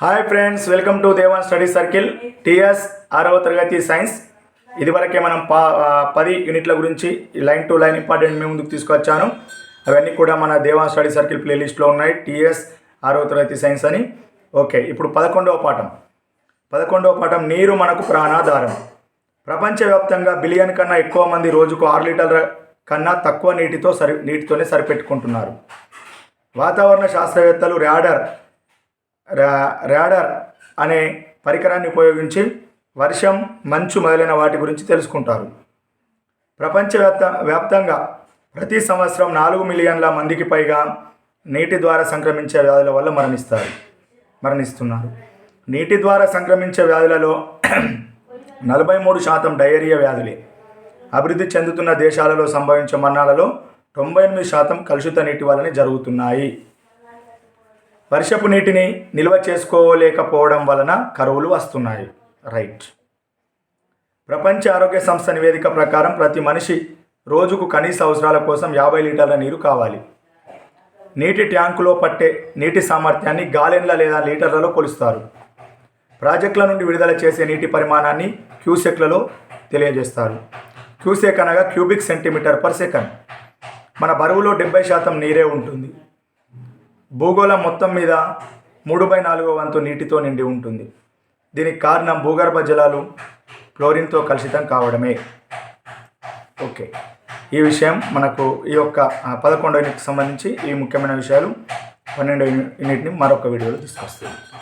Hi friends welcome to Devan study circle TS ఆరవ తరగతి science ఇదివరకే మనం పా పది యూనిట్ల గురించి లైన్ టు లైన్ ఇంపార్టెంట్ మేము ముందుకు తీసుకొచ్చాను అవన్నీ కూడా మన దేవాన్ స్టడీ సర్కిల్ ప్లేలిస్ట్లో ఉన్నాయి టిఎస్ ఆరవ తరగతి సైన్స్ అని. ఓకే ఇప్పుడు పదకొండవ పాఠం. పదకొండవ పాఠం నీరు మనకు ప్రాణాధారం. ప్రపంచవ్యాప్తంగా బిలియన్ కన్నా ఎక్కువ మంది రోజుకు ఆరు లీటర్ల కన్నా తక్కువ నీటితో సరి నీటితోనే సరిపెట్టుకుంటున్నారు. వాతావరణ శాస్త్రవేత్తలు ర్యాడర్ రాడార్ అనే పరికరాన్ని ఉపయోగించి వర్షం మంచు మొదలైన వాటి గురించి తెలుసుకుంటారు. ప్రపంచవ్యాప్త వ్యాప్తంగా ప్రతి సంవత్సరం నాలుగు మిలియన్ల మందికి పైగా నీటి ద్వారా సంక్రమించే వ్యాధుల వల్ల మరణిస్తారు మరణిస్తున్నారు. నీటి ద్వారా సంక్రమించే వ్యాధులలో నలభై మూడు శాతం డయేరియా వ్యాధులే. అభివృద్ధి చెందుతున్న దేశాలలో సంభవించే మరణాలలో తొంభై ఎనిమిది శాతం కలుషిత నీటి వల్లనే జరుగుతున్నాయి. వర్షపు నీటిని నిల్వ చేసుకోలేకపోవడం వలన కరువులు వస్తున్నాయి. రైట్. ప్రపంచ ఆరోగ్య సంస్థ నివేదిక ప్రకారం ప్రతి మనిషి రోజుకు కనీస అవసరాల కోసం యాభై లీటర్ల నీరు కావాలి. నీటి ట్యాంకులో పట్టే నీటి సామర్థ్యాన్ని గాలెన్ల లేదా లీటర్లలో కొలుస్తారు. ప్రాజెక్టుల నుండి విడుదల చేసే నీటి పరిమాణాన్ని క్యూసెక్లలో తెలియజేస్తారు. క్యూసెక్ అనగా క్యూబిక్ సెంటీమీటర్ పర్ సెకండ్. మన బరువులో డెబ్బై శాతం నీరే ఉంటుంది. భూగోళం మొత్తం మీద మూడు బై నాలుగో వంతు నీటితో నిండి ఉంటుంది. దీనికి కారణం భూగర్భ జలాలు క్లోరిన్తో కలుషితం కావడమే. ఓకే. ఈ విషయం మనకు ఈ యొక్క ఆ, యూనిట్కి సంబంధించి ఈ ముఖ్యమైన విషయాలు పన్నెండు యూనిట్ని మరొక వీడియోలో తీసుకొస్తుంది